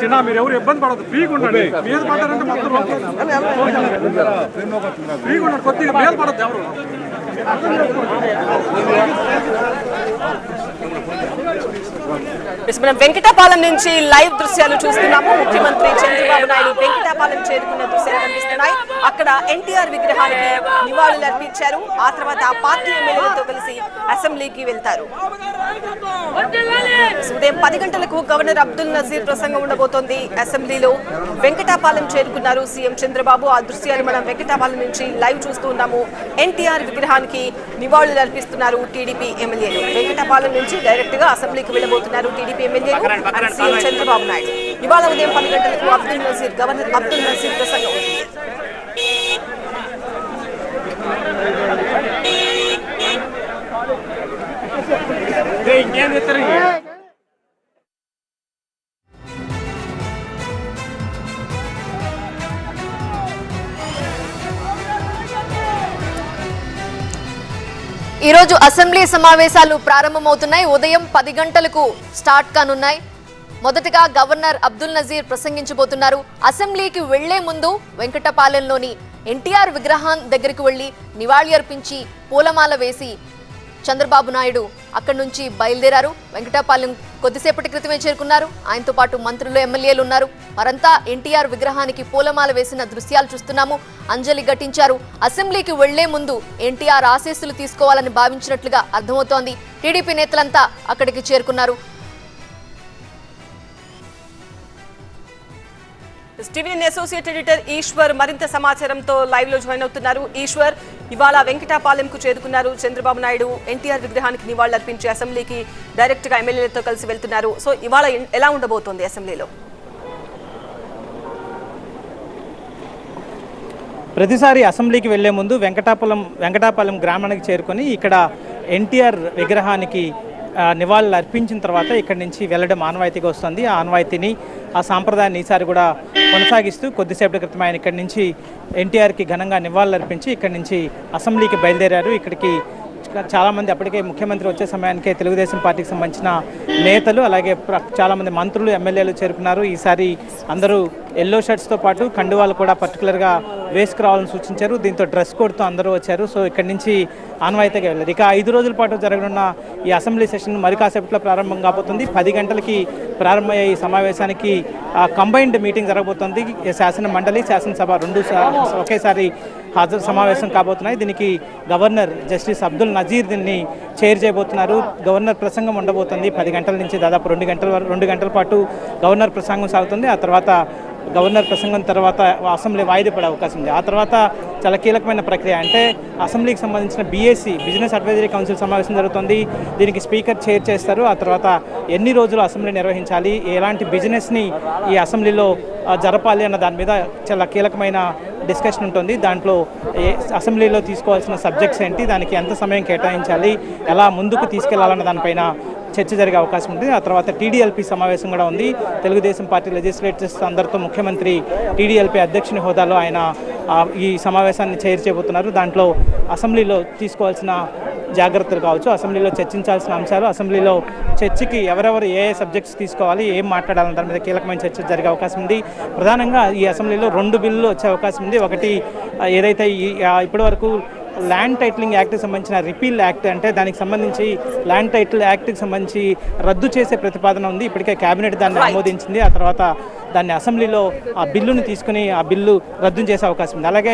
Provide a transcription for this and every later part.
చిన్న మీరు ఎవరు ఇబ్బంది పడదు ఫ్రీగా ఉండండి. మీద పడ్డారంటే మొత్తం ఫ్రీగా ఉండండి. కొద్దిగా మీద పడద్దు ఎవరు. మనం వెంకటాపాలెం నుంచి లైవ్ దృశ్యాలు చూస్తున్నాము. ముఖ్యమంత్రి చంద్రబాబు నాయుడు వెంకటాపాలెం చేరుకున్న దృశ్యాలు కనిపిస్తున్నాయి. అక్కడ ఎన్టీఆర్ విగ్రహానికి నివాళులు అర్పించారు. ఆ తర్వాత ఆ పార్టీ ఎమ్మెల్యేలతో కలిసి అసెంబ్లీకి వెళ్తారు. ఉదయం పది గంటలకు గవర్నర్ అబ్దుల్ నజీర్ ప్రసంగం ఉండబోతోంది. అసెంబ్లీలో వెంకటాపాలెం చేరుకున్నారు సీఎం చంద్రబాబు. ఆ దృశ్యాలు మనం వెంకటాపాలెం నుంచి లైవ్ చూస్తూ ఉన్నాము. ఎన్టీఆర్ విగ్రహానికి నివాళులు అర్పిస్తున్నారు టీడీపీ ఎమ్మెల్యేలు. వెంకటాపాలెం నుంచి డైరెక్ట్గా అసెంబ్లీకి వెళ్ళబోతున్నారు టీడీపీ ఎమ్మెల్యేలు సీఎం చంద్రబాబు నాయుడు. ఇవాళ ఉదయం పది గంటలకు అబ్దుల్ నజీర్ గవర్నర్ అబ్దుల్ నజీర్ ప్రసంగం. ఇంకేం చేస్తారు ఈరోజు అసెంబ్లీ సమావేశాలు ప్రారంభమవుతున్నాయి. ఉదయం పది గంటలకు స్టార్ట్ కానున్నాయి. మొదటగా గవర్నర్ అబ్దుల్ నజీర్ ప్రసంగించబోతున్నారు. అసెంబ్లీకి వెళ్ళే ముందు వెంకటపాలెంలోని ఎన్టీఆర్ విగ్రహం దగ్గరికి వెళ్ళి నివాళి అర్పించి పూలమాల వేసి చంద్రబాబు నాయుడు అక్కడి నుంచి బయలుదేరారు. వెంకటపాలెం కొద్దిసేపటి క్రితమే చేరుకున్నారు. ఆయనతో పాటు మంత్రులు ఎమ్మెల్యేలు ఉన్నారు. వారంతా ఎన్టీఆర్ విగ్రహానికి పూలమాల వేసిన దృశ్యాలు చూస్తున్నాము. అంజలి ఘటించారు. అసెంబ్లీకి వెళ్ళే ముందు ఎన్టీఆర్ ఆశీస్సులు తీసుకోవాలని భావించినట్లుగా అర్థమవుతోంది. టీడీపీ నేతలంతా అక్కడికి చేరుకున్నారు. టీవీఎన్ అసోసియేట్ ఎడిటర్ ఈశ్వర్ మరింత సమాచారంతో లైవ్లో జాయిన్ అవుతున్నారు. ఈశ్వర్ ఇవాళ వెంకటాపాలెంకు చేరుకున్నారు చంద్రబాబు నాయుడు. ఎన్టీఆర్ విగ్రహానికి నివాళులర్పించి అసెంబ్లీకి డైరెక్ట్గా ఎమ్మెల్యేలతో కలిసి వెళ్తున్నారు. సో ఇవాళ ఎలా ఉండబోతోంది అసెంబ్లీలో? ప్రతిసారి అసెంబ్లీకి వెళ్ళే ముందు వెంకటాపురం వెంకటాపాలెం గ్రామానికి చేరుకొని ఇక్కడ ఎన్టీఆర్ విగ్రహానికి నివాళులు అర్పించిన తర్వాత ఇక్కడి నుంచి వెళ్ళడం ఆనవాయితీగా వస్తుంది. ఆ ఆనవాయితీని ఆ సాంప్రదాయాన్ని ఈసారి కూడా కొనసాగిస్తూ కొద్దిసేపటి క్రితం ఆయన ఇక్కడి నుంచి ఎన్టీఆర్కి ఘనంగా నివాళులు అర్పించి ఇక్కడి నుంచి అసెంబ్లీకి బయలుదేరారు. ఇక్కడికి చాలామంది అప్పటికే ముఖ్యమంత్రి వచ్చే సమయానికే తెలుగుదేశం పార్టీకి సంబంధించిన నేతలు అలాగే చాలామంది మంత్రులు ఎమ్మెల్యేలు చేరుకున్నారు. ఈసారి అందరూ ఎల్లో షర్ట్స్తో పాటు కండువాలు కూడా పర్టికులర్గా వేసుకురావాలని సూచించారు. దీంతో డ్రెస్ కోడ్తో అందరూ వచ్చారు. సో ఇక్కడి నుంచి ఆన్వాయితీగా వెళ్ళారు. ఇక ఐదు రోజుల పాటు జరగనున్న ఈ అసెంబ్లీ సెషన్ మరి కాసేపట్లో ప్రారంభం కాబోతుంది. పది గంటలకి ప్రారంభమయ్యే ఈ సమావేశానికి కంబైన్డ్ మీటింగ్ జరగబోతోంది. శాసన మండలి శాసనసభ రెండు ఒకేసారి హాజరు సమావేశం కాబోతున్నాయి. దీనికి గవర్నర్ జస్టిస్ అబ్దుల్ నజీర్ దీన్ని చైర్ చేయబోతున్నారు. గవర్నర్ ప్రసంగం ఉండబోతుంది. పది గంటల నుంచి దాదాపు రెండు గంటల రెండు గంటల పాటు గవర్నర్ ప్రసంగం సాగుతుంది. ఆ తర్వాత గవర్నర్ ప్రసంగం తర్వాత అసెంబ్లీ వాయిదా పడే అవకాశం ఉంది. ఆ తర్వాత చాలా కీలకమైన ప్రక్రియ అంటే అసెంబ్లీకి సంబంధించిన బీఎస్సీ బిజినెస్ అడ్వైజరీ కౌన్సిల్ సమావేశం జరుగుతుంది. దీనికి స్పీకర్ చైర్ చేస్తారు. ఆ తర్వాత ఎన్ని రోజులు అసెంబ్లీ నిర్వహించాలి ఎలాంటి బిజినెస్ని ఈ అసెంబ్లీలో జరపాలి అన్న దాని మీద చాలా కీలకమైన డిస్కషన్ ఉంటుంది. దాంట్లో ఏ అసెంబ్లీలో తీసుకోవాల్సిన సబ్జెక్ట్స్ ఏంటి దానికి ఎంత సమయం కేటాయించాలి ఎలా ముందుకు తీసుకెళ్ళాలన్న దానిపైన చర్చ జరిగే అవకాశం ఉంది ఆ తర్వాత టీడీఎల్పీ సమావేశం కూడా ఉంది. తెలుగుదేశం పార్టీ లెజిస్లేటర్స్ అందరితో ముఖ్యమంత్రి టీడీఎల్పీ అధ్యక్షుని హోదాలో ఆయన ఈ సమావేశాన్ని చైర్ చేయబోతున్నారు దాంట్లో అసెంబ్లీలో తీసుకోవాల్సిన జాగ్రత్తలు కావచ్చు. అసెంబ్లీలో చర్చించాల్సిన అంశాలు అసెంబ్లీలో చర్చకి ఎవరెవరు ఏ ఏ సబ్జెక్ట్స్ తీసుకోవాలి ఏం మాట్లాడాలని దాని మీద కీలకమైన చర్చ జరిగే అవకాశం ఉంది. ప్రధానంగా ఈ అసెంబ్లీలో రెండు బిల్లులు వచ్చే అవకాశం ఉంది. ఒకటి ఏదైతే ఈ ఇప్పటివరకు ల్యాండ్ టైటిలింగ్ యాక్ట్కి సంబంధించిన రిపీల్ యాక్ట్ అంటే దానికి సంబంధించి ల్యాండ్ టైటిల్ యాక్ట్కి సంబంధించి రద్దు చేసే ప్రతిపాదన ఉంది. ఇప్పటికే కేబినెట్ దాన్ని ఆమోదించింది. ఆ తర్వాత దాన్ని అసెంబ్లీలో ఆ బిల్లును తీసుకుని ఆ బిల్లు రద్దు చేసే అవకాశం ఉంది. అలాగే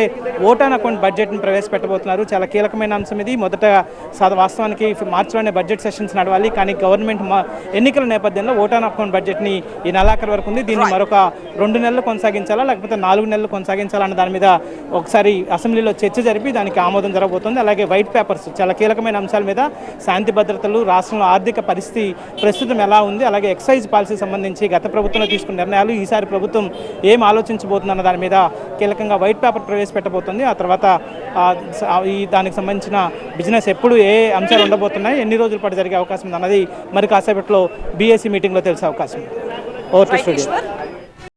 ఓటాన్ అకౌంట్ బడ్జెట్ను ప్రవేశపెట్టబోతున్నారు. చాలా కీలకమైన అంశం ఇది. మొదట వాస్తవానికి మార్చిలోనే బడ్జెట్ సెషన్స్ నడవాలి. కానీ గవర్నమెంట్ మా ఎన్నికల నేపథ్యంలో ఓటాన్ అకౌంట్ బడ్జెట్ని ఈ నెలాఖరు వరకు ఉంది. దీన్ని మరొక రెండు నెలలు కొనసాగించాలా? లేకపోతే నాలుగు నెలలు కొనసాగించాలా? అన్న దాని మీద ఒకసారి అసెంబ్లీలో చర్చ జరిపి దానికి ఆమోదం జరగబోతుంది. అలాగే వైట్ పేపర్స్ చాలా కీలకమైన అంశాల మీద శాంతి భద్రతలు రాష్ట్రంలో ఆర్థిక పరిస్థితి ప్రస్తుతం ఎలా ఉంది అలాగే ఎక్సైజ్ పాలసీ సంబంధించి గత ప్రభుత్వంలో తీసుకున్న నిర్ణయాలు ఈసారి ప్రభుత్వం ఏం ఆలోచించబోతుందన్న దాని మీద కీలకంగా వైట్ పేపర్ ప్రవేశపెట్టబోతుంది. ఆ తర్వాత ఈ దానికి సంబంధించిన బిజినెస్ ఎప్పుడు ఏ అంశాలు ఉండబోతున్నాయి ఎన్ని రోజుల పాటు జరిగే అవకాశం ఉంది అన్నది మరి కాసేపట్లో బీఎస్సీ మీటింగ్లో తెలిసే అవకాశం ఉంది. స్టూడియో